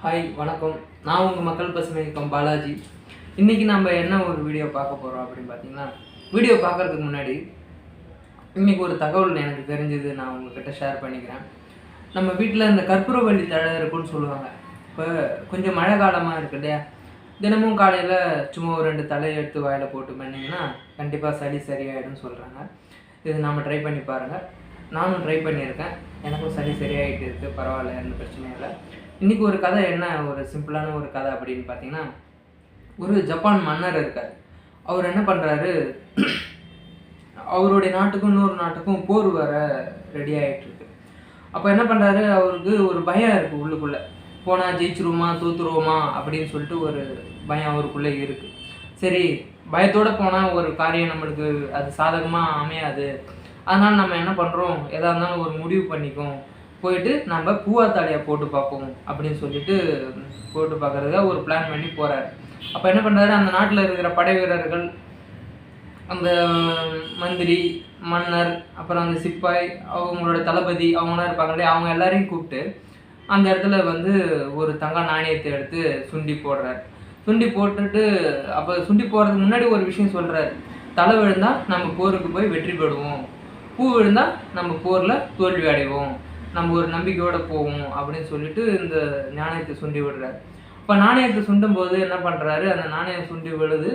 Hi வணக்கம். நான் உங்கள் மக்கள் பசுமை இயக்கம் பாலாஜி. இன்றைக்கி நம்ம என்ன ஒரு வீடியோ பார்க்க போகிறோம் அப்படின்னு பார்த்தீங்கன்னா வீடியோ பார்க்குறதுக்கு முன்னாடி இன்றைக்கி ஒரு தகவல் எனக்கு தெரிஞ்சது நான் உங்ககிட்ட ஷேர் பண்ணிக்கிறேன். நம்ம வீட்டில் இந்த கற்பூரவள்ளி தழை இருக்குன்னு சொல்லுவாங்க. இப்போ கொஞ்சம் மழை காலமாக இருக்கு இல்லையா? தினமும் காலையில் சும்மா ஒரு ரெண்டு தலையை எடுத்து வாயில் போட்டு பண்ணிங்கன்னா கண்டிப்பாக சளி சரியாயிடும்னு சொல்கிறாங்க இது நாம் ட்ரை பண்ணி பாருங்கள் நானும் ட்ரை பண்ணியிருக்கேன். எனக்கும் சளி சரியாகிட்டு இருக்குது பரவாயில்ல எந்த பிரச்சனையும் இல்லை. இன்றைக்கி ஒரு கதை என்ன? ஒரு சிம்பிளான ஒரு கதை அப்படின்னு பார்த்தீங்கன்னா ஒரு ஜப்பான் மன்னர் இருக்கார். அவர் என்ன பண்ணுறாரு அவருடைய நாட்டுக்கும் இன்னொரு நாட்டுக்கும் போர் வர ரெடி ஆகிட்டுருக்கு அப்போ என்ன பண்ணுறாரு அவருக்கு ஒரு பயம் இருக்குது உள்ளுக்குள்ளே. போனால் ஜெயிச்சிருவோமா தோத்துருவோமா அப்படின்னு சொல்லிட்டு ஒரு பயம் அவருக்குள்ளே இருக்குது சரி பயத்தோடு போனால் ஒரு காரியம் நம்மளுக்கு அது சாதகமாக அமையாது. அதனால் நம்ம என்ன பண்ணுறோம் எதாக இருந்தாலும் ஒரு முடிவு பண்ணிக்கும் போயிட்டு நம்ம பூவாத்தாடையை போட்டு பார்ப்போம் அப்படின்னு சொல்லிட்டு போட்டு பார்க்குறதுக்காக ஒரு பிளான் பண்ணி போகிறாரு அப்போ என்ன பண்ணுறாரு அந்த நாட்டில் இருக்கிற படை வீரர்கள் அந்த மந்திரி மன்னர் அப்புறம் அந்த சிப்பாய் அவங்களோட தளபதி அவங்களாம் இருப்பாங்க இல்லையா? அவங்க எல்லாரையும் கூப்பிட்டு அந்த இடத்துல வந்து ஒரு தங்க நாணயத்தை எடுத்து சுண்டி போடுறாரு. சுண்டி போட்டுட்டு அப்போ சுண்டி போடுறதுக்கு முன்னாடி ஒரு விஷயம் சொல்கிறாரு தலை விழுந்தால் நம்ம போருக்கு போய் வெற்றி பெறுவோம். பூ விழுந்தால் நம்ம போரில் தோல்வி அடைவோம். நம்ம ஒரு நம்பிக்கையோடு போவோம் அப்படின்னு சொல்லிட்டு இந்த நாணயத்தை சுண்டி விடுறாரு. இப்போ நாணயத்தை சுண்டும் போது என்ன பண்ணுறாரு அந்த நாணயம் சுண்டி விழுது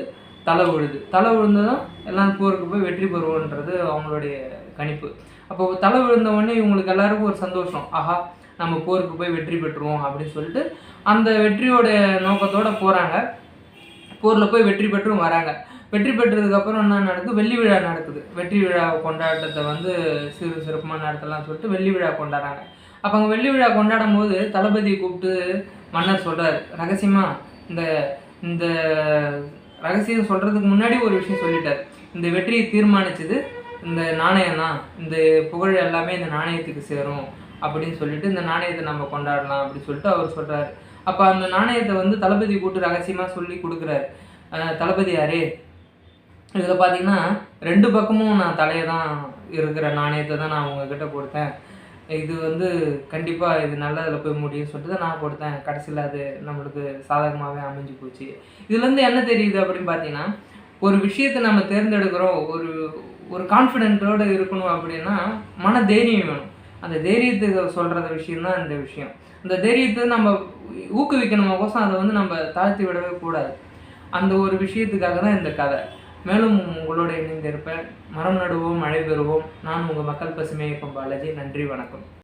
தலை விழுது. தலை விழுந்ததும் எல்லாம் போருக்கு போய் வெற்றி பெறுவோன்றது அவங்களுடைய கணிப்பு. அப்போ தலை விழுந்த உடனே இவங்களுக்கு எல்லாருக்கும் ஒரு சந்தோஷம். ஆஹா நம்ம போருக்கு போய் வெற்றி பெற்றுவோம் அப்படின்னு சொல்லிட்டு அந்த வெற்றியோட நோக்கத்தோடு போகிறாங்க போரில் போய் வெற்றி பெற்றும் வராங்க. வெற்றி பெற்றதுக்கப்புறம் என்ன நடக்குது? வெள்ளி விழா நடக்குது. வெற்றி விழா கொண்டாட்டத்தை வந்து சிறு சிறப்பாக நடத்தலாம்னு சொல்லிட்டு வெள்ளி விழா கொண்டாடுறாங்க. அப்போ அங்கே வெள்ளி விழா கொண்டாடும் போது தளபதியை கூப்பிட்டு மன்னர் சொல்கிறார் ரகசியமாக இந்த இந்த ரகசியம் சொல்கிறதுக்கு முன்னாடி ஒரு விஷயம் சொல்லிட்டார். இந்த வெற்றியை தீர்மானிச்சது இந்த நாணயம் தான் இந்த புகழ் எல்லாமே இந்த நாணயத்துக்கு சேரும். அப்படின்னு சொல்லிட்டு இந்த நாணயத்தை நம்ம கொண்டாடலாம் அப்படின்னு சொல்லிட்டு அவர் சொல்கிறார் அப்போ அந்த நாணயத்தை வந்து தளபதி கூட்டு ரகசியமாக சொல்லி கொடுக்குறாரு. தளபதி யாரே? இதில் பார்த்தீங்கன்னா ரெண்டு பக்கமும் நான் தலையை தான் இருக்கிற நாணயத்தை தான் நான் உங்ககிட்ட கொடுத்தேன். இது வந்து கண்டிப்பாக இது நல்லதில் போய் முடியும்னு சொல்லிட்டு தான் நான் கொடுத்தேன். கடைசியில் அது நம்மளுக்கு சாதகமாகவே அமைஞ்சு போச்சு. இதுலேருந்து என்ன தெரியுது அப்படின்னு பார்த்தீங்கன்னா ஒரு விஷயத்தை நம்ம தேர்ந்தெடுக்கிறோம் ஒரு ஒரு கான்ஃபிடென்ட்டோடு இருக்கணும் அப்படின்னா மன தைரியம் வேணும். அந்த தைரியத்துக்கு சொல்கிறத விஷயம் தான் இந்த விஷயம். இந்த தைரியத்தை நம்ம ஊக்குவிக்கணுமோசம் அதை வந்து நம்ம தாழ்த்தி விடவே கூடாது. அந்த ஒரு விஷயத்துக்காக தான் இந்த கதை. மேலும் உங்களோடு இணைந்திருப்ப மரம் நடுவோம் மழை பெறுவோம். நான் உங்கள் மக்கள் பசுமை இயக்கம் பாலாஜி. நன்றி வணக்கம்.